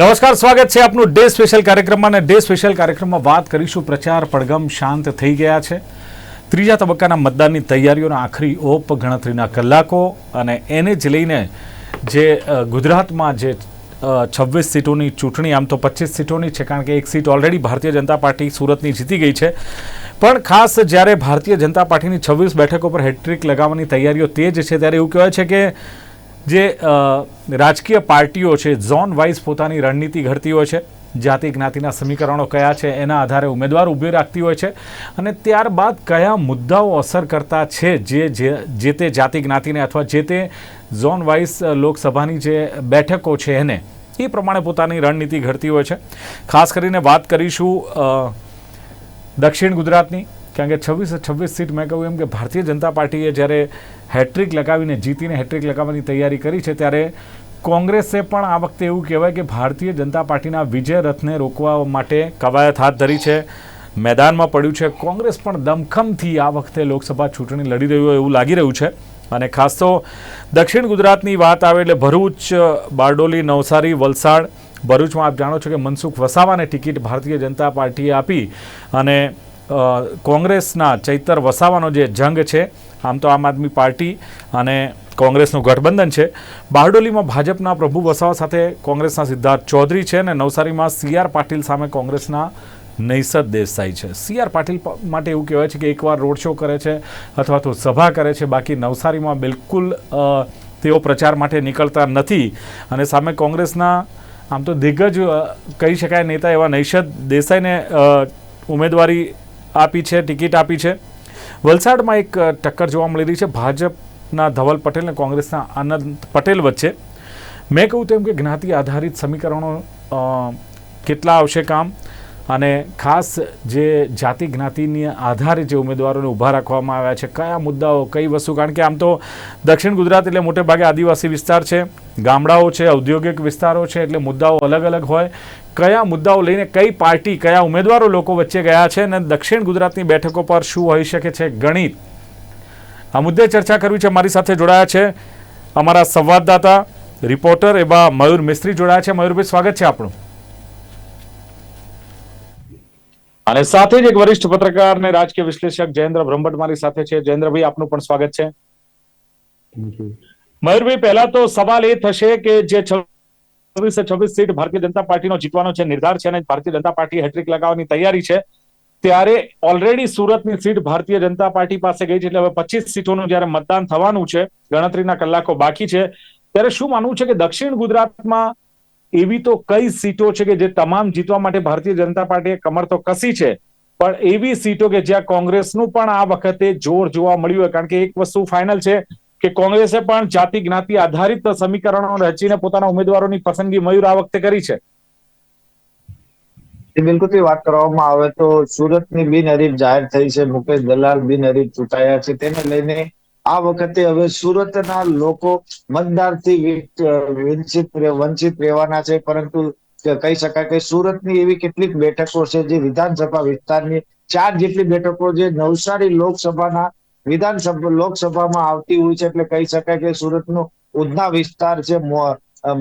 નમસ્કાર, સ્વાગત છે આપનું ડે સ્પેશિયલ કાર્યક્રમમાં અને ડે સ્પેશિયલ કાર્યક્રમમાં વાત કરીશું પ્રચાર પડગમ શાંત થઈ ગયા છે. ત્રીજા તબક્કાના મતદાનની તૈયારીઓના આખરી ઓપ ગણતરીના કલાકો અને એને જ લઈને જે ગુજરાતમાં જે છવ્વીસ સીટોની ચૂંટણી, આમ તો પચીસ સીટોની છે કારણ કે એક સીટ ઓલરેડી ભારતીય જનતા પાર્ટી સુરતની જીતી ગઈ છે. પણ ખાસ જ્યારે ભારતીય જનતા પાર્ટીની છવ્વીસ બેઠકો પર હેટ્રિક લગાવવાની તૈયારીઓ તેજ છે, ત્યારે એવું કહેવાય છે કે જે રાજકીય પાર્ટીઓ છે ઝોન વાઇઝ પોતાની રણનીતિ ઘડતી હોય છે, જાતિ જ્ઞાતિના સમીકરણો કયા છે, એના આધારે ઉમેદવાર ઊભી રાખતી હોય છે, અને ત્યારબાદ કયા મુદ્દાઓ અસર કરતા છે, જે જે તે જાતિ જ્ઞાતિને અથવા જે તે ઝોન વાઇઝ લોકસભાની જે બેઠકો છે એને, એ પ્રમાણે પોતાની રણનીતિ ઘડતી હોય છે. ખાસ કરીને વાત કરીશું દક્ષિણ ગુજરાતની. કારણ કે છવ્વીસ છવ્વીસ સીટ મેં કહ્યું એમ કે ભારતીય જનતા પાર્ટીએ જ્યારે હેટ્રિક લગાવીને જીતીને હેટ્રિક લગાવવાની તૈયારી કરી છે, ત્યારે કોંગ્રેસે પણ આ વખતે એવું કહેવાય કે ભારતીય જનતા પાર્ટીના વિજય રથને રોકવા માટે કવાયત હાથ ધરી છે. મેદાનમાં પડ્યું છે, કોંગ્રેસ પણ દમખમથી આ વખતે લોકસભા ચૂંટણી લડી રહ્યું હોય એવું લાગી રહ્યું છે. અને ખાસ તો દક્ષિણ ગુજરાતની વાત આવે એટલે ભરૂચ, બારડોલી, નવસારી, વલસાડ. ભરૂચમાં આપ જાણો છો કે મનસુખ વસાવાને ટિકિટ ભારતીય જનતા પાર્ટીએ આપી અને કોંગ્રેસના ચૈતર વસાવાનો જે જંગ છે, આમ તો આમ આદમી પાર્ટી અને કોંગ્રેસનું ગઠબંધન છે, બારડોલીમાં ભાજપના પ્રભુ વસાવા સાથે કોંગ્રેસના સિદ્ધાર્થ ચૌધરી છે અને નવસારીમાં સી આર પાટીલ સામે કોંગ્રેસના નૈસદ દેસાઈ છે. સી આર પાટીલ માટે એવું કહેવાય છે કે એકવાર રોડ શો કરે છે અથવા તો સભા કરે છે, બાકી નવસારીમાં બિલકુલ તેઓ પ્રચાર માટે નીકળતા નથી અને સામે કોંગ્રેસના આમ તો દિગ્ગજ કહી શકાય નેતા એવા નૈષદ દેસાઈને ઉમેદવારી આપી છે, ટિકિટ આપી છે. વલસાડમાં એક ટક્કર જોવા મળી રહી છે. ભાજપના ધવલ પટેલ અને કોંગ્રેસના આનંદ પટેલ વચ્ચે. મેં કહ્યું તેમ કે જ્ઞાતિ આધારિત સમીકરણો કેટલા આવશે કામ? અને ખાસ જે જાતિ જ્ઞાતિની આધારે જે ઉમેદવારોને ઊભા રાખવામાં આવ્યા છે, કયા મુદ્દાઓ, કઈ વસ્તુ? કારણ કે આમ તો દક્ષિણ ગુજરાત એટલે મોટે ભાગે આદિવાસી વિસ્તાર છે, ગામડાઓ છે, ઔદ્યોગિક વિસ્તારો છે, એટલે મુદ્દાઓ અલગ અલગ હોય. કયા મુદ્દાઓ લઈને કઈ પાર્ટી કયા ઉમેદવારો લોકો વચ્ચે ગયા છે અને દક્ષિણ ગુજરાતની બેઠકો પર શું હોઈ શકે છે ગણિત? આ મુદ્દે ચર્ચા કરવી છે મારી સાથે જોડાયા છે અમારા સંવાદદાતા રિપોર્ટર એવા મયુર મિસ્ત્રી જોડાયા છે. મયુરભાઈ સ્વાગત છે આપણું અને સાથે જ એક વરિષ્ઠ પત્રકાર અને રાજકીય વિશ્લેષક જયેન્દ્ર બ્રહ્મભટ્ટ મારી સાથે છે. જયેન્દ્રભાઈ આપનું પણ સ્વાગત છે. મયુરભાઈ પહેલા તો સવાલ એ થશે કે જે છવ્વીસે છવ્વીસ સીટ ભારતીય જનતા પાર્ટીનો જીતવાનો છે, નિર્ધાર છે અને ભારતીય જનતા પાર્ટી હેટ્રિક લગાવવાની તૈયારી છે. ત્યારે ઓલરેડી સુરતની સીટ ભારતીય જનતા પાર્ટી પાસે ગઈ છે, એટલે હવે પચીસ સીટોનું જયારે મતદાન થવાનું છે, ગણતરીના કલાકો બાકી છે, ત્યારે શું માનવું છે કે દક્ષિણ ગુજરાતમાં એવી તો કઈ સીટો છે કે જે તમામ જીતવા માટે ભારતીય જનતા પાર્ટીએ કમર તો કસી છે, પણ એવી સીટો કે જ્યાં કોંગ્રેસનું પણ આ વખતે જોર જોવા મળ્યું કારણ કે એક વસ્તુ ફાઇનલ છે કે કોંગ્રેસે પણ જાતિ જ્ઞાતિ આધારિત સમીકરણો રચીને પોતાના ઉમેદવારોની પસંદગી મયુર આ વખતે કરી છે? બિલકુલથી વાત કરવામાં આવે તો સુરતની બિનહરીફ જાહેર થઈ છે, મુકેશ દલાલ બિનહરીફ ચૂંટાયા છે. તેને લઈને આ વખતે હવે સુરતના લોકો મતદારથી વંચિત રહેવાના છે. પરંતુ કહી શકાય કે સુરતની એવી કેટલીક બેઠકો છે જે વિધાનસભા વિસ્તારની ચાર જેટલી બેઠકો જે નવસારી લોકસભાના વિધાનસભા, લોકસભામાં આવતી હોય છે એટલે કહી શકાય કે સુરતનો ઉધના વિસ્તાર છે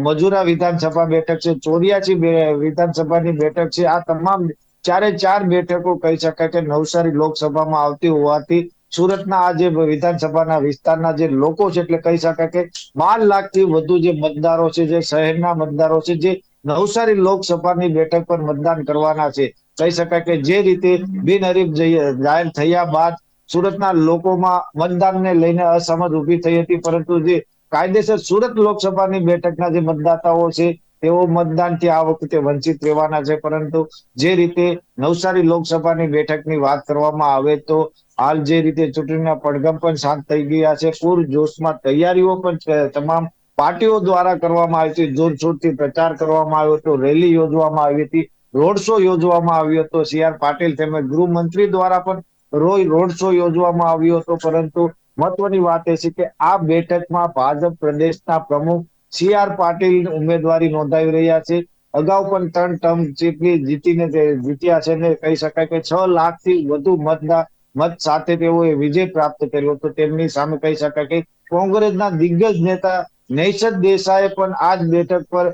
મજુરા વિધાનસભા બેઠક છે, ચોર્યાસી વિધાનસભાની બેઠક છે. આ તમામ ચારે ચાર બેઠકો કહી શકાય કે નવસારી લોકસભામાં આવતી હોવાથી સુરતના આ જે વિધાનસભાના વિસ્તારના જે લોકો છે એટલે કહી શકાય કે બાર લાખથી વધુ જે મતદારો છે, જે શહેરના મતદારો છે, જે નવસારી લોકસભાની બેઠક પર મતદાન કરવાના છે. કહી શકાય કે જે રીતે બિનહરીફ જાહેર થયા બાદ સુરતના લોકોમાં મતદાનને લઈને અસમજ ઊભી થઈ હતી, પરંતુ જે કાયદેસર સુરત લોકસભાની બેઠકના જે મતદાતાઓ છે, તેઓ મતદાનથી આ વખતે વંચિત રહેવાના છે. પરંતુ જે રીતે નવસારી લોકસભાની બેઠકની વાત કરવામાં આવે તો હાલ જે રીતે ચૂંટણીના પડઘમ પણ શાંત થઈ ગયા છે. પૂર જોશમાં તૈયારીઓ પણ તમામ પાર્ટીઓ દ્વારા કરવામાં આવી હતી. જોરશોરથી પ્રચાર કરવામાં આવ્યો હતો, રેલી યોજવામાં આવી હતી, રોડ શો યોજવામાં આવ્યો હતો. સી આર પાટીલ તેમજ ગૃહમંત્રી દ્વારા પણ રોય રોડ શો યોજવામાં આવ્યો હતો, પરંતુ મહત્વની વાત એ છે કે આ બેઠકમાં ભાજપ પ્રદેશના પ્રમુખ સી આર પાટીલ ઉમેદવારી નોંધાવી રહ્યા છે. અગાઉ પણ ત્રણ ટર્મ જેટલી જીતીને જીત્યા છે ને કહી શકાય કે છ લાખથી વધુ મતદાર મત સાથે તેઓએ વિજય પ્રાપ્ત કર્યો હતો. તેમની સામે કહી શકાય કે કોંગ્રેસના દિગ્ગજ નેતા નૈષદ દેસાઈએ પણ આ જ બેઠક પર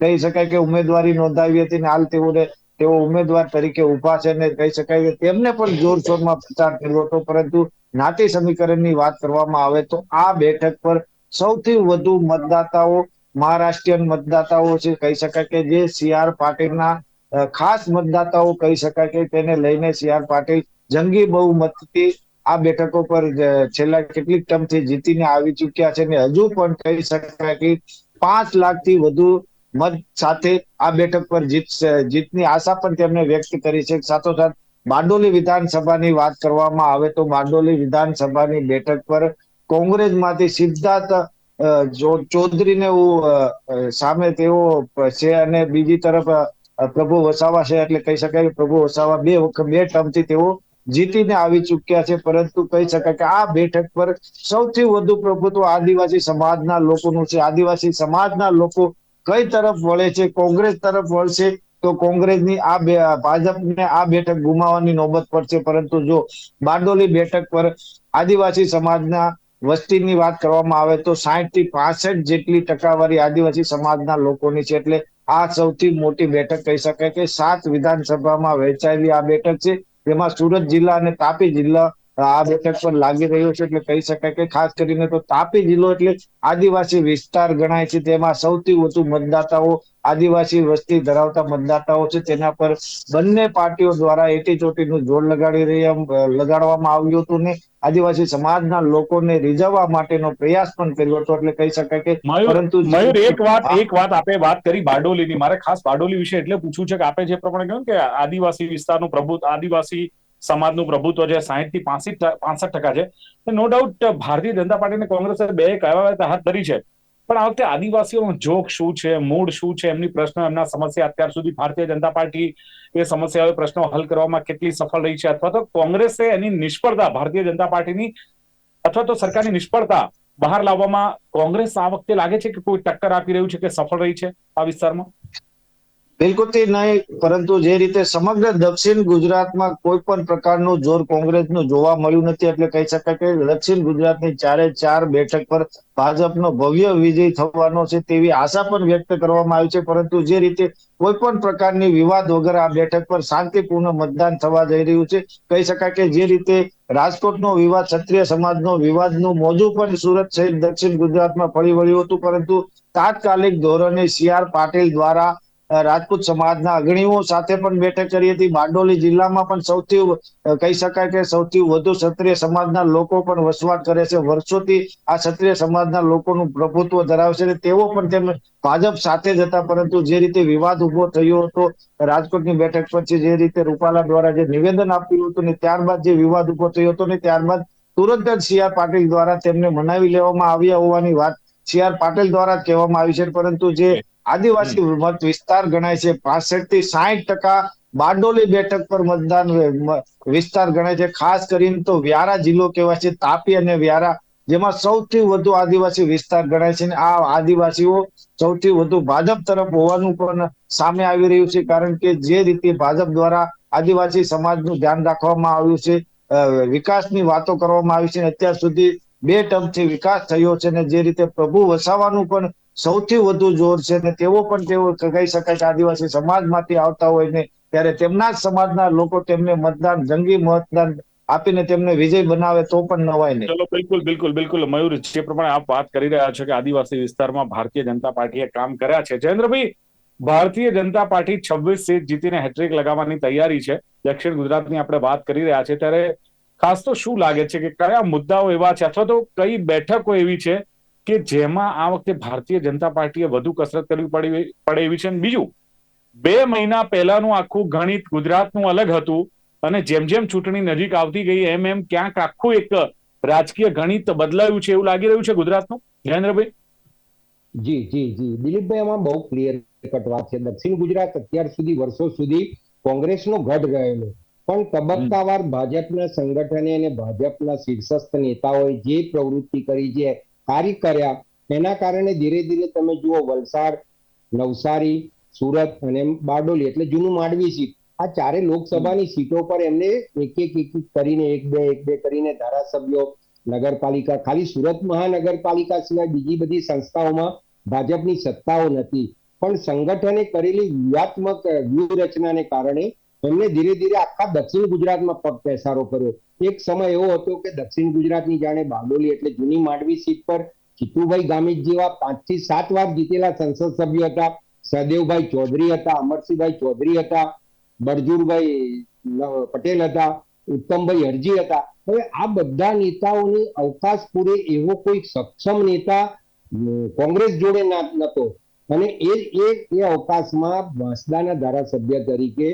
કહી શકાય કે ઉમેદવારી નોંધાવી હતી ને હાલ તેઓને તેઓ ઉમેદવાર તરીકે ઊભા છે ને કહી શકાય કે તેમને પણ જોરશોરમાં પ્રચાર કર્યો હતો, પરંતુ નાતી સમીકરણની વાત કરવામાં આવે તો આ બેઠક પર સૌથી વધુ મતદાતાઓ, મહારાષ્ટ્રીયન મતદાતાઓ છે, કહી શકાય કે જે સી પાટીલના ખાસ મતદાતાઓ કહી શકાય કે તેને લઈને સી આર પાટીલ જંગી બહુમતથી આ બેઠકો પર છેલ્લા કેટલીક ટર્મથી જીતીને આવી ચૂક્યા છે ને હજુ પણ કહી શકાય કે પાંચ લાખથી વધુ મત સાથે આ બેઠક પર જીત જીતની આશા પણ તેમણે વ્યક્ત કરી છે. સાથોસાથ બારડોલી વિધાનસભાની વાત કરવામાં આવે તો બારડોલી વિધાનસભાની બેઠક પર કોંગ્રેસમાંથી સિદ્ધાર્થ ચૌધરીને સામે તેઓ છે અને બીજી તરફ પ્રભુ વસાવા છે એટલે કહી શકાય કે પ્રભુ વસાવા બે વખત બે ટર્મથી તેઓ જીતીને આવી ચૂક્યા છે. પરંતુ કહી શકાય કે આ બેઠક પર સૌથી વધુ પ્રભુત્વ આદિવાસી સમાજના લોકોનું છે. આદિવાસી સમાજના લોકો કઈ તરફ વળે છે? કોંગ્રેસ તરફ વળશે તો કોંગ્રેસની આ ભાજપને આ બેઠક ગુમાવવાની નોબત પડશે. પરંતુ જો બારડોલી બેઠક પર આદિવાસી સમાજના વસ્તીની વાત કરવામાં આવે તો સાહીઠથી પાસઠ જેટલી ટકાવારી આદિવાસી સમાજના લોકોની છે. એટલે આ સૌથી મોટી બેઠક કહી શકાય કે સાત વિધાનસભામાં વહેંચાયેલી આ બેઠક છે. જેમાં સુરત જિલ્લા અને તાપી જિલ્લા આ બેઠક પર લાગી રહ્યું છે એટલે કહી શકાય કે ખાસ કરીને તો તાપી જિલ્લો એટલે આદિવાસી વિસ્તાર ગણાય છે. તેમાં સૌથી વધુ મતદાતાઓ આદિવાસી વસ્તી ધરાવતા મતદાતાઓ છે. તેના પર બંને પાર્ટીઓ દ્વારા એટી ચોટીનું જોર લગાડી રહ્યા લગાડવામાં આવ્યું હતું ને આદિવાસી સમાજના લોકોને રીઝવવા માટેનો પ્રયાસ પણ કર્યો હતો. એટલે કહી શકાય કે પરંતુ મયુર એક વાત એક વાત આપે વાત કરી બારડોલીની. મારે ખાસ બારડોલી વિશે એટલે પૂછવું છે કે આપે જે પ્રમાણે કહ્યું કે આદિવાસી વિસ્તારનું પ્રભુત્વ આદિવાસી સમાજનું પ્રભુત્વ જે સાહીઠથી પાસઠ પાસઠ ટકા છે. નો ડાઉટ ભારતીય જનતા પાર્ટી કોંગ્રેસે બે કહેવાય હાથ ધરી છે. પણ આ વખતે આદિવાસીઓનો જોક શું છે, મૂળ શું છે, એમની પ્રશ્ન, એમના સમસ્યા અત્યાર સુધી ભારતીય જનતા પાર્ટી એ સમસ્યાઓ પ્રશ્નો હલ કરવામાં કેટલી સફળ રહી છે? અથવા તો કોંગ્રેસે એની નિષ્ફળતા ભારતીય જનતા પાર્ટીની, અથવા તો સરકારની નિષ્ફળતા બહાર લાવવામાં કોંગ્રેસ આ વખતે લાગે છે કે કોઈ ટક્કર આપી રહ્યું છે કે સફળ રહી છે આ વિસ્તારમાં? બિલકુલથી નહીં, પરંતુ જે રીતે સમગ્ર દક્ષિણ ગુજરાતમાં કોઈ પણ પ્રકારનું જોર કોંગ્રેસનું જોવા મળ્યું નથી, એટલે કહી શકાય કે દક્ષિણ ગુજરાતની ચારે ચાર બેઠક પર ભાજપનો ભવ્ય વિજય થવાનો છે તેવી આશા પણ વ્યક્ત કરવામાં આવી છે. પરંતુ જે રીતે કોઈ પણ પ્રકારની વિવાદ વગર આ બેઠક પર શાંતિપૂર્ણ મતદાન થવા જઈ રહ્યું છે, કહી શકાય કે જે રીતે રાજકોટનો વિવાદ, ક્ષત્રિય સમાજનો વિવાદનું મોજું પણ સુરત સહિત દક્ષિણ ગુજરાતમાં ફરી વળ્યું હતું. પરંતુ તાત્કાલિક ધોરણે સી આર પાટીલ દ્વારા રાજપૂત સમાજના અગ્રણીઓ સાથે પણ બેઠક કરી હતી. બારડોલી જિલ્લામાં પણ સૌથી કહી શકાય કે સૌથી વધુ ક્ષત્રિય સમાજના લોકો પણ વસવાટ કરે છે. વર્ષોથી આ ક્ષત્રિય સમાજના લોકોનું પ્રભુત્વ ધરાવે અને તેઓ પણ તેમ ભાજપ સાથે જ હતા. પરંતુ જે રીતે વિવાદ ઊભો થયો હતો, રાજકોટની બેઠક પછી જે રીતે રૂપાલા દ્વારા જે નિવેદન આપ્યું હતું ને ત્યારબાદ જે વિવાદ ઊભો થયો હતો ને ત્યારબાદ તુરંત જ સી આર પાટીલ દ્વારા તેમને મનાવી લેવામાં આવ્યા હોવાની વાત સી આર પાટીલ દ્વારા કહેવામાં આવી છે, પરંતુ જે આદિવાસી મત વિસ્તાર ગણાય છે પાસઠથી સાહીઠ ટકા બારડોલી બેઠક પર મતદાન વિસ્તાર ગણાય છે. ખાસ કરીને તો વ્યારા જિલ્લો કહેવાય છે, તાપી અને વ્યારા, જેમાં સૌથી વધુ આદિવાસી વિસ્તાર ગણાય છે. આ આદિવાસીઓ સૌથી વધુ ભાજપ તરફ હોવાનું પણ સામે આવી રહ્યું છે, કારણ કે જે રીતે ભાજપ દ્વારા આદિવાસી સમાજનું ધ્યાન રાખવામાં આવ્યું છે વિકાસની વાતો કરવામાં આવી છે. અત્યાર સુધી બે ટર્મથી વિકાસ થયો છે ને જે રીતે પ્રભુ વસાવાનું પણ સૌથી વધુ જોર છે ને તેઓ પણ તેઓ કહી શકાય કે આદિવાસી સમાજમાંથી આવતા હોય ને ત્યારે તેમના જ સમાજના લોકો તેમને મતદાન, જંગી મતદાન આપીને તેમને વિજય બનાવે તો પણ નવાય નહીં ચલો, બિલકુલ બિલકુલ બિલકુલ, મયુર, જે પ્રમાણે આપ વાત કરી રહ્યા છો કે આદિવાસી વિસ્તારમાં ભારતીય જનતા પાર્ટીએ કામ કર્યા છે. જયેન્દ્રભાઈ, ભારતીય જનતા પાર્ટી છવ્વીસ સીટ જીતીને હેટ્રિક લગાવવાની તૈયારી છે. દક્ષિણ ગુજરાતની આપણે વાત કરી રહ્યા છે ત્યારે ખાસ તો શું લાગે છે કે કયા મુદ્દાઓ એવા છે અથવા તો કઈ બેઠકો એવી છે કે જેમાં આ વખતે ભારતીય જનતા પાર્ટીએ વધુ કસરત કરવી પડી પડે એવી છે? અને બીજું, બે મહિના પહેલાનું આખું ગણિત ગુજરાતનું અલગ હતું અને જેમ જેમ ચૂંટણી નજીક આવતી ગઈ, એમ એમ ક્યાંક આખું એક રાજકીય ગણિત બદલાયું છે એવું લાગી રહ્યું છે ગુજરાતનું? જયેન્દ્રભાઈ? જી જી જી. દિલીપભાઈ, આમાં બહુ ક્લિયર કટ વાત છે. દક્ષિણ ગુજરાત અત્યાર સુધી, વર્ષો સુધી કોંગ્રેસનો ગઢ રહેલો પણ તબક્કાવાર ભાજપના સંગઠને અને ભાજપના શીર્ષસ્થ નેતાઓએ જે પ્રવૃત્તિ કરી જે કાર્ય કર્યા. એના કારણે ધીરે ધીરે તમે જુઓ વલસાડ નવસારી સુરત અને બારડોલી એટલે જૂનું માંડવી સીટ. આ ચારે લોકસભાની સીટો પર એમને એક એક એક એક કરીને એક બે એક બે કરીને ધારાસભ્યો નગરપાલિકા ખાલી સુરત મહાનગરપાલિકા સિવાય બીજી બધી સંસ્થાઓમાં ભાજપની સત્તાઓ નથી. પણ સંગઠને કરેલી વ્યૂહાત્મક વ્યૂહરચનાને કારણે એમને ધીરે ધીરે આખા દક્ષિણ ગુજરાતમાં પગ પેસારો કર્યો. એક સમય એવો હતો કે દક્ષિણ ગુજરાતની જાણે બારડોલી એટલે જૂની માંડવી સીટ પર જીતુભાઈ ગામિત જેવા પાંચથી સાત વાર જીતેલા સંસદ સભ્યો હતા. સહદેવભાઈ ચૌધરી હતા, અમરસિંહભાઈ ચૌધરી હતા બરજુરભાઈ પટેલ હતા, ઉત્તમભાઈ હરજી હતા. હવે આ બધા નેતાઓની અવકાશ પૂરે એવો કોઈ સક્ષમ નેતા કોંગ્રેસ જોડે નતો. અને એ એ અવકાશમાં વાંસદાના ધારાસભ્ય તરીકે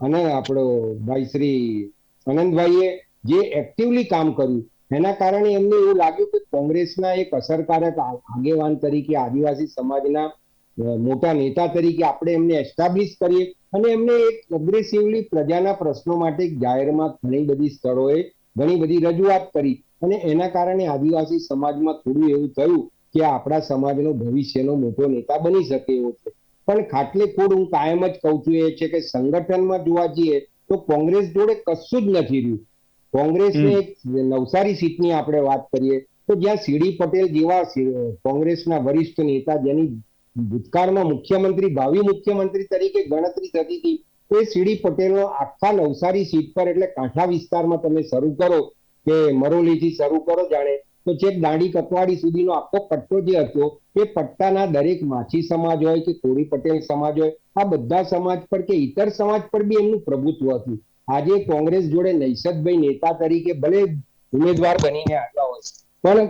અને આપણો ભાઈ શ્રી આનંદભાઈએ જે એક્ટિવલી કામ કર્યું, એના કારણે એમને એવું લાગ્યું કે કોંગ્રેસના એક અસરકારક આગેવાન તરીકે, આદિવાસી સમાજના મોટા નેતા તરીકે આપણે એમને એસ્ટાબ્લિશ કરીએ અને એમને એક અગ્રેસિવલી પ્રજાના પ્રશ્નો માટે જાહેરમાં ઘણી બધી સ્થળોએ ઘણી બધી રજૂઆત કરી અને એના કારણે આદિવાસી સમાજમાં થોડું એવું થયું કે આપણા સમાજનો ભવિષ્યનો મોટો નેતા બની શકે એવો છે. પણ ખાટલી ખોડ હું કાયમ જ કહું છું એ છે કે સંગઠનમાં જોવા જઈએ તો કોંગ્રેસ જોડે કશું જ નથી રહ્યું. કોંગ્રેસને એક નવસારી સીટની આપણે વાત કરીએ તો જ્યાં સીડી પટેલ જેવા કોંગ્રેસના વરિષ્ઠ નેતા જેની ભૂતકાળમાં મુખ્યમંત્રી ભાવિ મુખ્યમંત્રી તરીકે ગણતરી થતી હતી એ સીડી પટેલનો આખા નવસારી સીટ પર એટલે કાંઠા વિસ્તારમાં તમે શરૂ કરો કે મરોલીથી શરૂ કરો જાણે તો છેક દાંડી કપવાડી સુધીનો આખો પટ્ટો જે હતો, એ પટ્ટાના દરેક માછી સમાજ હોય કે કોળી પટેલ સમાજ હોય, આ બધા સમાજ પર કે ઇતર સમાજ પર બી એમનું પ્રભુત્વ હતું. આજે કોંગ્રેસ જોડે નૈસદભાઈ નેતા તરીકે ભલે ઉમેદવાર બનીને આવ્યા હોય, પણ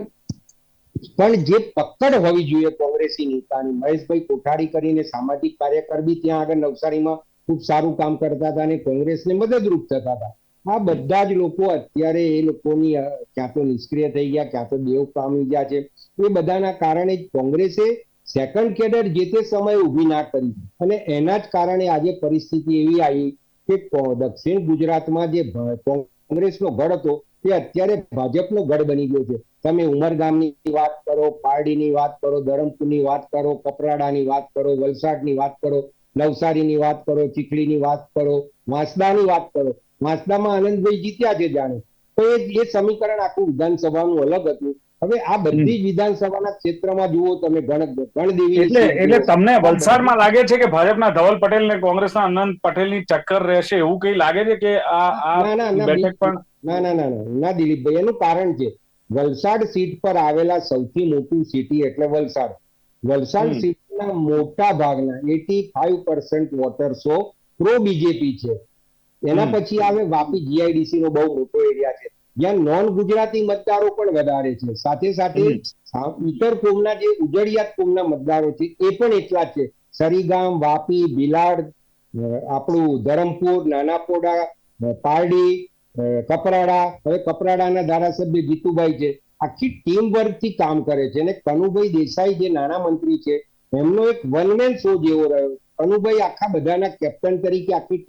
પણ જે પકડ હોવી જોઈએ કોંગ્રેસી નેતાની, મહેશભાઈ કોઠારી કરીને સામાજિક કાર્યકર બી ત્યાં આગળ નવસારીમાં ખૂબ સારું કામ કરતા હતા અને કોંગ્રેસને મદદરૂપ થતા હતા. આ બધા જ લોકો અત્યારે એ લોકોની ક્યાં તો નિષ્ક્રિય થઈ ગયા, ક્યાં તો દેવ પામી ગયા છે. એ બધાના કારણે જ કોંગ્રેસે સેકન્ડ કેડર જે તે સમયે ઊભી ના કરી અને એના જ કારણે આજે પરિસ્થિતિ એવી આવી કે દક્ષિણ ગુજરાતમાં જે કોંગ્રેસનો ગઢ હતો તે અત્યારે ભાજપનો ગઢ બની ગયો છે. તમે ઉમરગામની વાત કરો, પારડીની વાત કરો, ધરમપુરની વાત કરો, કપરાડાની વાત કરો, વલસાડની વાત કરો, નવસારીની વાત કરો ચીખલીની વાત કરો, વાંસદાની વાત કરો. વાંસદામાં આનંદભાઈ જીત્યા છે જાણે. તો એ એ સમીકરણ આખું વિધાનસભાનું અલગ હતું. હવે આ બધી જ વિધાનસભાના ક્ષેત્રમાં જુઓ તમે ગણ ગણદેવી એટલે એટલે તમને વલસાડમાં લાગે છે કે ભાજપના ધવલ પટેલ ને કોંગ્રેસના અનંત પટેલની ટક્કર રહેશે? એવું કઈ લાગે છે કે આ આ બેઠક પણ ના ના ના ના દિલીપભાઈ એનું કારણ છે. વલસાડ સીટ પર આવેલા સૌથી મોટું સિટી એટલે વલસાડ. વલસાડ સિટીના મોટા ભાગના એટી ફાઈવ પર્સન્ટ વોટર્સો પ્રો બીજેપી છે. એના પછી આવે વાપી જીઆઈડીસી નો બહુ મોટો એરિયા છે. જ્યાં નોન ગુજરાતી મતદારો પણ વધારે છે. સાથે સાથે ઉત્તર કોમના જે ઉજળિયાત કોમના મતદારો છે એ પણ એટલા છે. સરીગામ વાપી બિલાડ આપણું ધરમપુર નાનાપોડા પારડી કપરાડા. હવે કપરાડાના ધારાસભ્ય જીતુભાઈ છે. આખી ટીમ વર્કથી કામ કરે છે. અને કનુભાઈ દેસાઈ જે નાણા મંત્રી છે એમનો એક વન મેન શો જેવો રહ્યો. કનુભાઈ આખા બધાના કેપ્ટન તરીકે આખી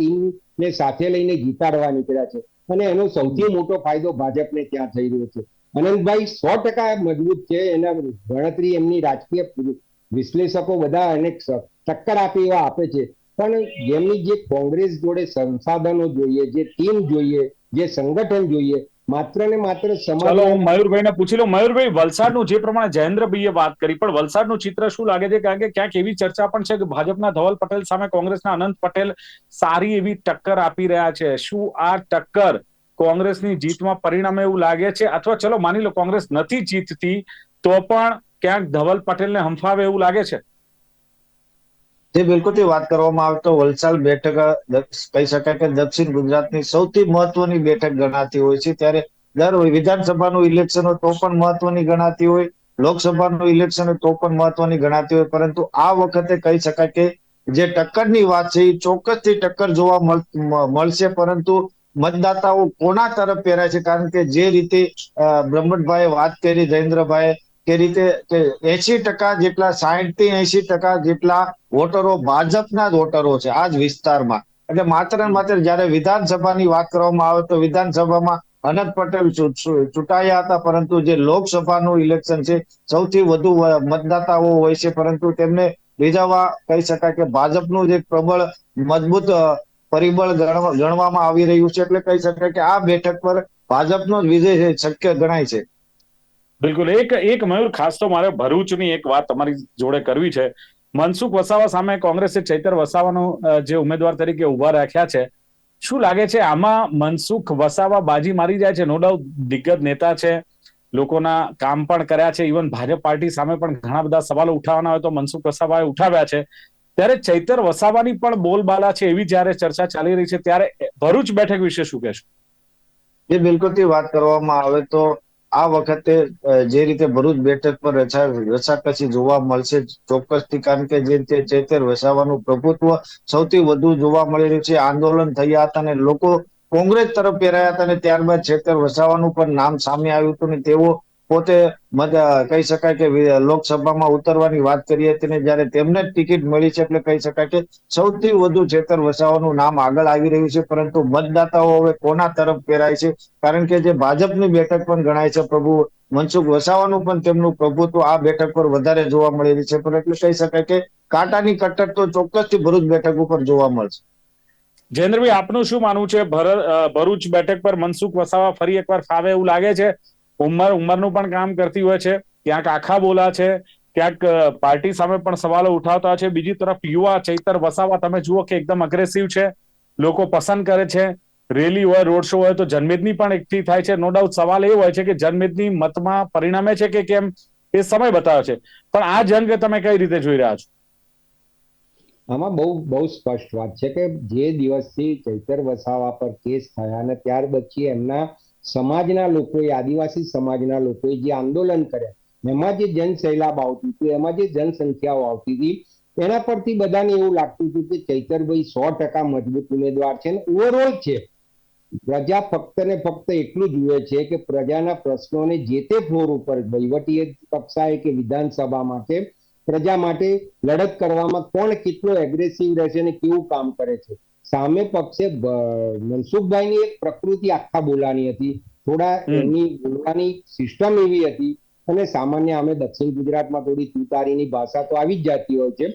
ટીમને સાથે લઈને જીતાડવા નીકળ્યા છે. અને એનો સૌથી મોટો ફાયદો ભાજપને ત્યાં થઈ રહ્યો છે. અનંતભાઈ, સો ટકા મજબૂત છે. એના ગણતરી એમની રાજકીય વિશ્લેષકો બધા એને ચક્કર આપી એવા આપે છે. પણ જેમની જે કોંગ્રેસ જોડે સંસાધનો જોઈએ, જે ટીમ જોઈએ, જે સંગઠન જોઈએ માત્ર ને માત્ર ચલો હું મયુરભાઈને પૂછી લઉં. મયુરભાઈ વલસાડનું જે પ્રમાણે જયેન્દ્રભાઈએ વાત કરી પણ વલસાડનું ચિત્ર શું લાગે છે? કારણ કે ક્યાંક એવી ચર્ચા પણ છે કે ભાજપના ધવલ પટેલ સામે કોંગ્રેસના અનંત પટેલ સારી એવી ટક્કર આપી રહ્યા છે. શું આ ટક્કર કોંગ્રેસની જીતમાં પરિણામે એવું લાગે છે? અથવા ચલો માની લો કોંગ્રેસ નથી જીતતી તો પણ ક્યાંક ધવલ પટેલને હંફાવે એવું લાગે છે? જે બિલકુલથી વાત કરવામાં આવે તો વલસાડ બેઠક કહી શકાય કે દક્ષિણ ગુજરાતની સૌથી મહત્વની બેઠક ગણાતી હોય છે. ત્યારે દર વિધાનસભાનું ઇલેક્શન હોય તો પણ મહત્વની ગણાતી હોય, લોકસભાનું ઇલેક્શન હોય તો પણ મહત્વની ગણાતી હોય. પરંતુ આ વખતે કહી શકાય કે જે ટક્કરની વાત છે, એ ચોક્કસથી ટક્કર જોવા મળશે. પરંતુ મતદાતાઓ કોના તરફ પહેરાય છે? કારણ કે જે રીતે બ્રહ્મટભાઈએ વાત કરી, જયેન્દ્રભાઈએ કે રીતે કે એસી ટકા જેટલા સાહીઠથી એસી ટકા જેટલા વોટરો ભાજપના જ વોટરો છે આ જ વિસ્તારમાં. એટલે માત્ર ને માત્ર જયારે વિધાનસભાની વાત કરવામાં આવે તો વિધાનસભામાં અનંત પટેલ ચૂંટાયા હતા, પરંતુ જે લોકસભાનું ઇલેક્શન છે સૌથી વધુ મતદાતાઓ હોય છે, પરંતુ તેમને રીઝવવા કહી શકાય કે ભાજપનું જે પ્રબળ મજબૂત પરિબળ ગણવા- ગણવામાં આવી રહ્યું છે. એટલે કહી શકાય કે આ બેઠક પર ભાજપનો જ વિજય શક્ય ગણાય છે. બિલકુલ. એક એક મયુર, ખાસ તો મારે ભરૂચની એક વાત તમારી જોડે કરવી છે. મનસુખ વસાવા સામે કોંગ્રેસે ચૈતર વસાવાનો જે ઉમેદવાર તરીકે ઊભા રાખ્યા છે. શું લાગે છે આમાં મનસુખ વસાવા બાજી મારી જાય છે? નો ડાઉટ દિગ્ગજ નેતા છે. લોકોના કામ પણ કર્યા છે. ઇવન ભાજપ પાર્ટી સામે પણ ઘણા બધા સવાલો ઉઠાવવાના હોય તો મનસુખ વસાવાએ ઉઠાવ્યા છે. ત્યારે ચૈતર વસાવાની પણ બોલબાલા છે એવી જ્યારે ચર્ચા ચાલી રહી છે, ત્યારે ભરૂચ બેઠક વિશે શું કહેશો? એ બિલકુલથી વાત કરવામાં આવે તો આ વખતે જે રીતે ભરૂચ બેઠક પર રચા રસાકસી જોવા મળશે, ચોક્કસથી કારણ કે જે રીતે ચેતર વસાવાનું પ્રભુત્વ સૌથી વધુ જોવા મળી રહ્યું છે. આંદોલન થયા હતા અને લોકો કોંગ્રેસ તરફ પહેરાયા હતા અને ત્યારબાદ ચેતર વસાવાનું પણ નામ સામે આવ્યું હતું ને તેઓ પોતે કહી શકાય કે લોકસભામાં ઉતરવાની વાત કરી હતી ને જયારે તેમને ટિકિટ મળી છે એટલે કહી શકાય કે સૌથી વધુ ચેતર વસાવાનું નામ આગળ આવી રહ્યું છે, પરંતુ મતદાતાઓ હવે કોના તરફ પહેરાય છે? કારણ કે જે ભાજપની બેઠક પણ ગણાય છે, પ્રભુ મનસુખ વસાવાનું પણ તેમનું પ્રભુત્વ આ બેઠક પર વધારે જોવા મળેલી છે, પણ એટલે કહી શકાય કે કાંટાની કટક તો ચોક્કસથી ભરૂચ બેઠક ઉપર જોવા મળશે. જયેન્દ્રભાઈ, આપનું શું માનવું છે? ભર- ભરૂચ બેઠક પર મનસુખ વસાવા ફરી એકવાર ફાવે એવું લાગે છે? ઉંમર, ઉંમરનું પણ કામ કરતી હોય છે, ક્યાંક આખા બોલા છે, ક્યાંક પાર્ટી સામે પણ સવાલો ઉઠાવતા છે, બીજી તરફ યુવા ચૈતર વસાવા, તમે જુઓ કે એકદમ અગ્રેસિવ છે, લોકો પસંદ કરે છે રેલી હોય રોડ શો હોય, તો જનમેદની પણ એકઠી થાય છે નો ડાઉટ સવાલ એ હોય છે કે જનમેદની મતમાં પરિણામે છે કે કેમ, એ સમય બતાવે છે. પણ આ જંગ તમે કઈ રીતે જોઈ રહ્યા છો? આમાં બહુ બહુ સ્પષ્ટ વાત છે કે જે દિવસથી ચૈતર વસાવા પર કેસ થયા અને ત્યાર પછી એમના સમાજના લોકોએ, આદિવાસી સમાજના લોકોએ જે આંદોલન કર્યા, એમાં જે જનસૈલાબ આવતી હતી, એમાં જે જનસંખ્યાઓ આવતી હતી, એના પરથી બધાને એવું લાગતું હતું કે ચૈતરભાઈ સો ટકા મજબૂત ઉમેદવાર છે ઓવરઓલ છે. પ્રજા ફક્ત ને ફક્ત એટલું જુએ છે કે પ્રજાના પ્રશ્નોને જે તે ફ્લોર ઉપર વહીવટી કક્ષાએ કે વિધાનસભામાં કે પ્રજા માટે લડત કરવામાં કોણ કેટલો એગ્રેસિવ રહેશે અને કેવું કામ કરે છે. સામે પક્ષે મનસુખભાઈ મનસુખભાઈની એક પ્રકૃતિ આખા બોલાની હતી થોડા. એમની બોલવાની સિસ્ટમ એવી હતી અને સામાન્ય અમે દક્ષિણ ગુજરાતમાં થોડી તુતારીની ભાષા તો આવી જ જાતી હોય છે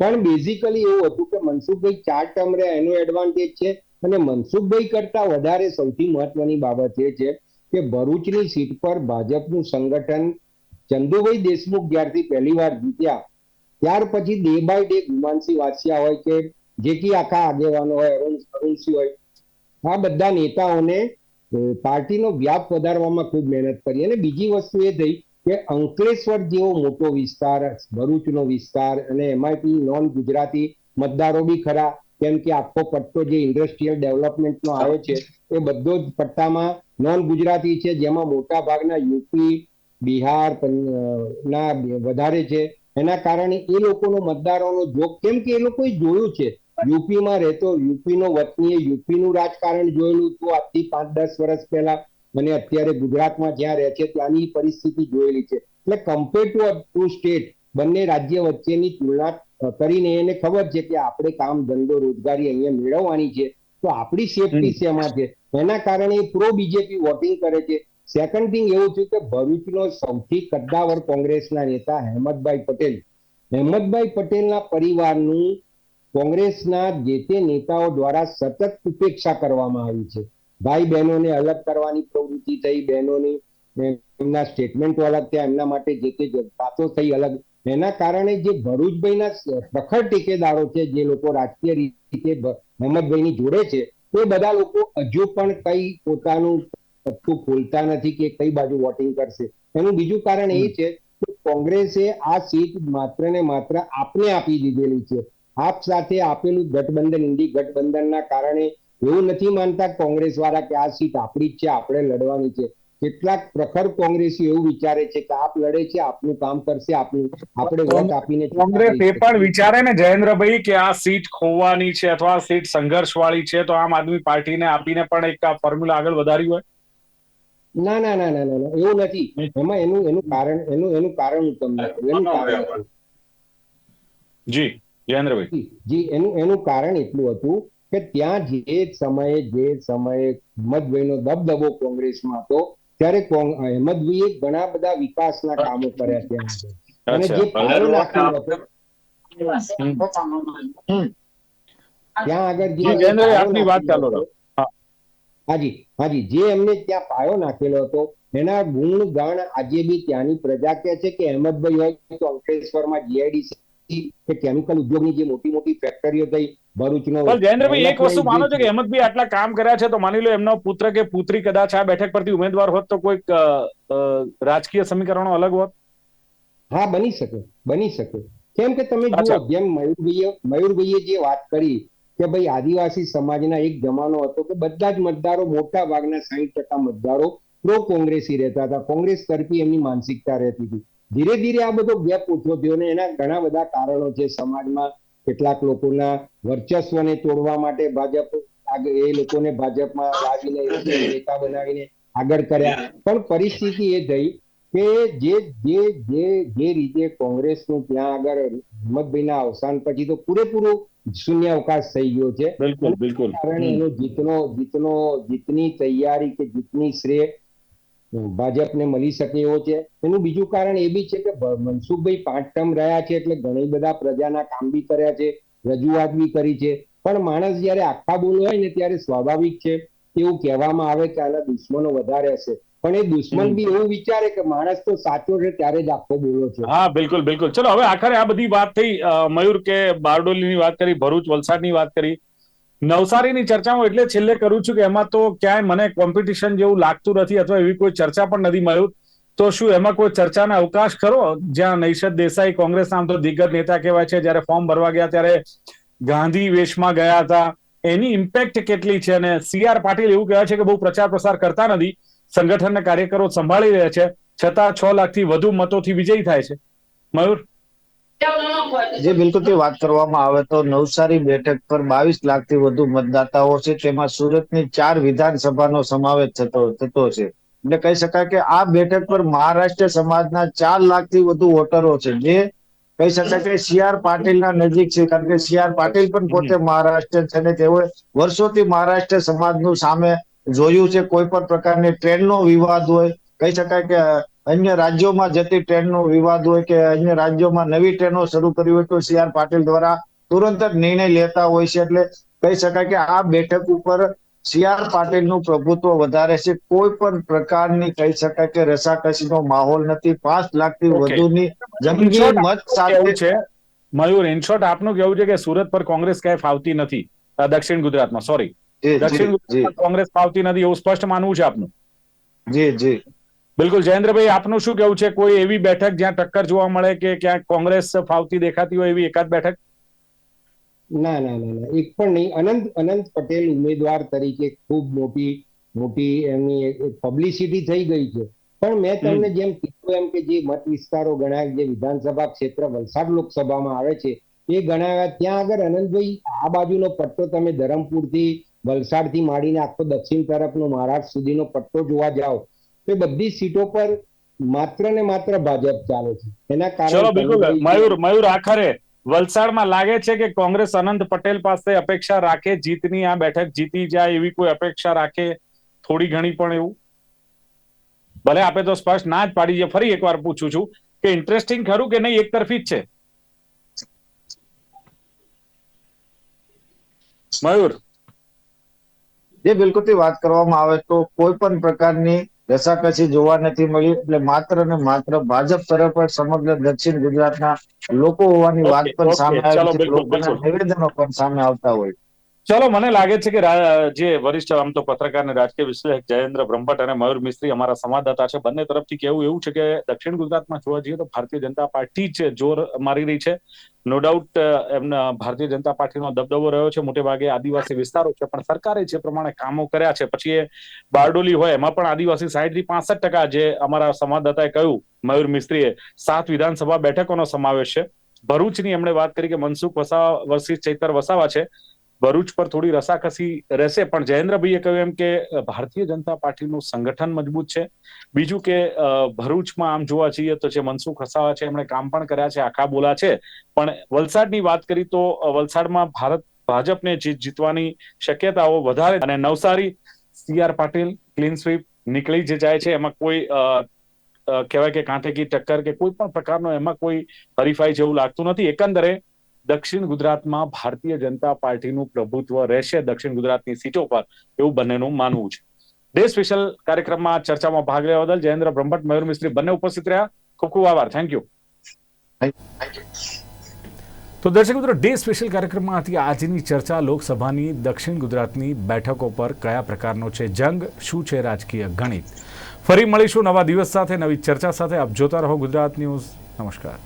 પણ બેઝિકલી એવું હતું કે મનસુખભાઈ ચાર ટર્મ રહે એનો એડવાન્ટેજ છે અને મનસુખભાઈ કરતા વધારે સૌથી મહત્વની બાબત એ છે કે ભરૂચની સીટ પર ભાજપનું સંગઠન ચંદુભાઈ દેશમુખ જ્યારથી પહેલી વાર જીત્યા ત્યાર પછી day by day Gumansinh Vasiya હોય કે જે કી આખા આગેવાનો હોય, અરુણ, અરુણસિંહ હોય, આ બધા નેતાઓને પાર્ટીનો વ્યાપ વધારવામાં ખૂબ મહેનત કરી. અને બીજી વસ્તુ એ થઈ કે અંકલેશ્વર જેવો મોટો વિસ્તાર, ભરૂચનો વિસ્તાર અને એમાંથી નોન ગુજરાતી મતદારો બી ખરા, કેમ કે આખો પટ્ટો જે ઇન્ડસ્ટ્રીયલ ડેવલપમેન્ટનો આવ્યો છે, એ બધો જ પટ્ટામાં નોન ગુજરાતી છે, જેમાં મોટા ભાગના યુપી, બિહાર ના, વધારે છે. એના કારણે એ લોકોનો મતદારોનો જોગ કેમ કે એ લોકોએ જોયું છે યુપીમાં રહેતો યુપીનો વતનીએ યુપીનું રાજકારણ જોયેલું તો આજથી પાંચ દસ વર્ષ પહેલા અને અત્યારે ગુજરાતમાં જ્યાં રહે છે ત્યાંની પરિસ્થિતિ જોયેલી છે. એટલે કમ્પેર ટુ ટુ સ્ટેટ બંને રાજ્ય વચ્ચેની તુલના કરીને એને ખબર છે કે આપણે કામ ધંધો રોજગારી અહીંયા મેળવવાની છે. તો આપણી સેફટી શેમાં છે? એના કારણે પ્રો બીજેપી વોટિંગ કરે છે. સેકન્ડ થિંગ એવું છે કે ભરૂચનો સૌથી કદ્દાવર કોંગ્રેસના નેતા હેમંતભાઈ પટેલ. હેમંતભાઈ પટેલના પરિવારનું કોંગ્રેસના જે તે નેતાઓ દ્વારા સતત ઉપેક્ષા કરવામાં આવી છે. ભાઈ બહેનોને અલગ કરવાની પ્રવૃત્તિ થઈ બહેનોની એમના સ્ટેટમેન્ટો અલગ થયા એમના માટે જે તે વાતો થઈ અલગ. એના કારણે જે ભરૂચભાઈના પ્રખર ટેકેદારો છે જે લોકો રાજકીય રીતે મોહમ્મદભાઈની જોડે છે એ બધા લોકો હજુ પણ કઈ પોતાનું પત્તું ખોલતા નથી કે કઈ બાજુ વોટિંગ કરશે. એનું બીજું કારણ એ છે કે કોંગ્રેસે આ સીટ માત્ર ને માત્ર આપને આપી દીધેલી છે. આપ સાથે આપેલું ગઠબંધન ઇન્ડી ગઠબંધનના કારણે એવું નથી માનતા કોંગ્રેસ વાળા કે આ સીટ આપણી જ છે આપણે લડવાની છે. કેટલાક પ્રખર કોંગ્રેસી એવું વિચારે છે કે આપ લડે છે આપનું કામ કરશે આપનું આપણે વોટ આપીને કોંગ્રેસ એ પણ વિચારે ને જયેન્દ્રભાઈ કે આ સીટ ખોવાની છે અથવા સીટ સંઘર્ષ વાળી છે તો આમ આદમી પાર્ટીને આપીને પણ એક આ ફોર્મ્યુલા આગળ વધાર્યું હોય? ના ના ના ના ના એવું નથી. એમાં એનું એનું કારણ એનું એનું કારણ હું તમને. એનું કારણ જી. જયેન્દ્રભાઈ જી એનું એનું કારણ એટલું હતું કે ત્યાં જે સમયે જે સમયે હિંમતભાઈનો દબદબો કોંગ્રેસમાં હતો ત્યારે હિંમતભાઈએ ઘણા બધા વિકાસના કામો કર્યા ત્યાં આગળ. અને જે પાયો નાખ્યો હતો ત્યાં આગળ જે આપની વાત ચાલુ હાજી હાજી જે એમને ત્યાં પાયો નાખેલો હતો એના ગુણ ગાણ આજે બી ત્યાંની પ્રજા કહે છે કે અહેમદભાઈ હોય તો અંકલેશ્વરમાં જીઆઈડીસી કે કેમિકલ ઉદ્યોગની જે મોટી મોટી ફેક્ટરીઓ થઈ ભરૂચનો જયેન્દ્રભાઈ એક વસ્તુ માનો છો કે હેમંતભાઈ આટલા કામ કર્યા છે તો માની લો એમનો પુત્ર કે પુત્રી કદાચ આ બેઠક પરથી ઉમેદવાર હોત તો કોઈક રાજકીય સમીકરણો અલગ હોત? હા બની શકે બની શકે. કેમ કે તમે જુઓ જેમ મયુરભાઈએ મયુરભાઈએ જે વાત કરી કે ભાઈ આદિવાસી સમાજના એક જમાનો હતો કે બધા જ મતદારો મોટા ભાગના સાહીઠ ટકા મતદારો પ્રો કોંગ્રેસી રહેતા હતા. કોંગ્રેસ તરફી એમની માનસિકતા રહેતી હતી. ધીરે ધીરે આ બધો ગેપ ઓછો થયો ને એના ઘણા બધા કારણો છે. સમાજમાં કેટલાક લોકોના વર્ચસ્વને તોડવા માટે ભાજપ એ લોકોને ભાજપમાં લાવીને નેતા બનાવીને આગળ કર્યા. પણ પરિસ્થિતિ એ થઈ કે જે જે જે જે રીતે કોંગ્રેસનું ત્યાં આગળ હિંમતભાઈના અવસાન પછી તો પૂરેપૂરો શૂન્ય અવકાશ થઈ ગયો છે. બિલકુલ બિલકુલ. કારણે એનો જીતનો જીતનો જીતની તૈયારી કે જીતની શ્રેય ભાજપને મળી શકે એવો છે. એનું બીજું કારણ એ બી છે કે મનસુખભાઈ પાંચ ટર્મ રહ્યા છે એટલે ઘણી બધા પ્રજાના કામ બી કર્યા છે રજૂઆત બી કરી છે. પણ માણસ જ્યારે આખા બોલ હોય ને ત્યારે સ્વાભાવિક છે એવું કહેવામાં આવે કે આના દુશ્મનો વધારે હશે. પણ એ દુશ્મન બી એવું વિચારે કે માણસ તો સાચો છે ત્યારે જ આખો બોલો છે. હા બિલકુલ બિલકુલ. ચલો હવે આખરે આ બધી વાત થઈ મયુર કે બારડોલીની વાત કરી ભરૂચ વલસાડની વાત કરી. નવસારીની ચર્ચા હું એટલે છેલ્લે કરું છું કે એમાં તો ક્યાંય મને કોમ્પિટિશન જેવું લાગતું નથી અથવા એવી કોઈ ચર્ચા પણ નથી મળ્યું. તો શું એમાં કોઈ ચર્ચાના અવકાશ ખરો? જ્યાં નૈશદ દેસાઈ કોંગ્રેસના આમ તો દિગ્ગજ નેતા કહેવાય છે. જ્યારે ફોર્મ ભરવા ગયા ત્યારે ગાંધી વેશમાં ગયા હતા. એની ઇમ્પેક્ટ કેટલી છે? અને સી આર પાટીલ એવું કહેવાય છે કે બહુ પ્રચાર પ્રસાર કરતા નથી. સંગઠનના કાર્યકરો સંભાળી રહ્યા છે. છતાં છ લાખથી વધુ મતોથી વિજયી થાય છે. મયુર? જે બિલકુલથી વાત કરવામાં આવે તો નવસારી બેઠક પર બાવીસ લાખથી વધુ મતદાતાઓ છે. તેમાં સુરતની ચાર વિધાનસભાનો સમાવેશ થતો થતો છે. એટલે કહી શકાય કે આ બેઠક પર મહારાષ્ટ્ર સમાજના ચાર લાખથી વધુ વોટરો છે. જે કહી શકાય કે સી આર પાટીલના નજીક છે. કારણ કે સી આર પાટીલ પણ પોતે મહારાષ્ટ્ર છે અને તેઓએ વર્ષોથી મહારાષ્ટ્ર સમાજનું સામે જોયું છે. કોઈ પણ પ્રકારની ટ્રેનનો વિવાદ હોય, કહી શકાય કે અન્ય રાજ્યોમાં જતી ટ્રેનનો વિવાદ હોય કે અન્ય રાજ્યોમાં નવી ટ્રેનો શરૂ કરી હોય તો સી આર પાટીલ દ્વારા તુરંત જ નિર્ણય લેતા હોય છે. એટલે કહી શકાય કે આ બેઠક ઉપર સી આર પાટીલનું પ્રભુત્વ વધારે છે. કોઈ પણ પ્રકારની કહી શકાય કે રસાકસીનો માહોલ નથી. પાંચ લાખથી વધુની જંગી મત સાથે છે? મયુર ઇનશોર્ટ આપનું કેવું છે કે સુરત પર કોંગ્રેસ ક્યાંય ફાવતી નથી? દક્ષિણ ગુજરાતમાં સોરી દક્ષિણ જી. કોંગ્રેસ ફાવતી નથી એવું સ્પષ્ટ માનવું છે આપનું? જી જી. બિલકુલ જયેન્દ્રભાઈ આપનું શું કેવું છે? કોઈ એવી બેઠક જ્યાં ટક્કર જોવા મળે કે ક્યાંક કોંગ્રેસ ફાવતી દેખાતી હોય એવી એકાદ બેઠક? ના ના ના ના. એક પણ નહીં. અનંત અનંત પટેલ ઉમેદવાર તરીકે ખૂબ મોટી મોટી એમની પબ્લિસિટી થઈ ગઈ છે. પણ મેં તમને જેમ કીધું એમ કે જે મત વિસ્તારો ગણાય જે વિધાનસભા ક્ષેત્ર વલસાડ લોકસભામાં આવે છે એ ગણાવ્યા ત્યાં આગળ અનંતભાઈ આ બાજુનો પટ્ટો તમે ધરમપુરથી વલસાડથી માંડીને આખો દક્ષિણ તરફનો મહારાષ્ટ્ર સુધીનો પટ્ટો જોવા જાઓ તો બધી સીટો પર માત્ર ને માત્ર ભાજપ ચાલે છે. એના કારણે ચલો બિલકુલ. મયુર મયુર આખરે વલસાડમાં લાગે છે કે કોંગ્રેસ અનંત પટેલ પાસે અપેક્ષા રાખે જીતની આ બેઠક જીતી જાય એવી કોઈ અપેક્ષા રાખે? થોડી ઘણી પણ એવું? ભલે આપે તો સ્પષ્ટ ના જ પાડી છે. ફરી એકવાર પૂછું છું કે ઇન્ટરેસ્ટિંગ ખરું કે નહીં એક તરફી જ છે? મયુર. જે બિલકુલથી વાત કરવામાં આવે તો કોઈ પણ પ્રકારની રસાકસી જોવા નથી મળી. એટલે માત્ર ને માત્ર ભાજપ તરફ જ સમગ્ર દક્ષિણ ગુજરાતના લોકો હોવાની વાત પણ સામે આવે છે. લોકોના. નિવેદનો પણ સામે આવતા હોય. ચલો, મને લાગે છે કે જે વરિષ્ઠ આમ તો પત્રકાર અને રાજકીય વિશ્લેષક જયેન્દ્ર બ્રહ્મભટ્ટ અને મયુર મિસ્ત્રી અમારા સંવાદદાતા છે. બંને તરફથી કેવું એવું છે કે દક્ષિણ ગુજરાતમાં જોવા જઈએ તો ભારતીય જનતા પાર્ટી જ જોર મારી રહી છે. નો ડાઉટ એમના ભારતીય જનતા પાર્ટીનો દબદબો રહ્યો છે. મોટે ભાગે આદિવાસી વિસ્તારો છે. પણ સરકારે જે પ્રમાણે કામો કર્યા છે, પછી એ બારડોલી હોય, એમાં પણ આદિવાસી સાઈઠથી પાસઠ ટકા જે અમારા સંવાદદાતાએ કહ્યું, મયુર મિસ્ત્રીએ, સાત વિધાનસભા બેઠકોનો સમાવેશ છે. ભરૂચની એમણે વાત કરી કે મનસુખ વસાવા વર્સિસ ચૈતર વસાવા છે. ભરૂચ પર થોડી રસાકસી રહેશે. પણ જયેન્દ્રભાઈએ કહ્યું એમ કે ભારતીય જનતા પાર્ટીનું સંગઠન મજબૂત છે. બીજું કે ભરૂચમાં આમ જોવા જઈએ તો જે મનસુખ વસાવા છે, એમણે કામ પણ કર્યા છે, આખા બોલા છે. પણ વલસાડની વાત કરી તો વલસાડમાં ભારત, ભાજપને જીત જીતવાની શક્યતાઓ વધારે અને Navsari, C R Patil, clean sweep નીકળી જે જાય છે, એમાં કોઈ કહેવાય કે કાંઠે કી ટક્કર કે કોઈ પણ પ્રકારનો એમાં કોઈ હરીફાઈ જેવું લાગતું નથી. એકંદરે દક્ષિણ ગુજરાતમાં ભારતીય જનતા પાર્ટીનું પ્રભુત્વ રહેશે. દક્ષિણ ગુજરાતની સીટો પર એવું બંનેનું માનવું છે. ડે સ્પેશિયલ કાર્યક્રમમાં ચર્ચામાં ભાગ લેવા બદલ જયેન્દ્ર બ્રહ્મટ, મયુર મિસ્ત્રી બંને ઉપસ્થિત રહ્યા. ખૂબ ખૂબ આભાર. થેન્ક યુ તો દર્શક મિત્રો, ડે સ્પેશિયલ કાર્યક્રમમાં હતી આજની ચર્ચા લોકસભાની, દક્ષિણ ગુજરાતની બેઠકો પર કયા પ્રકારનો છે જંગ, શું છે રાજકીય ગણિત? ફરી મળીશું નવા દિવસ સાથે, નવી ચર્ચા સાથે. આપ જોતા રહો ગુજરાત ન્યૂઝ. નમસ્કાર.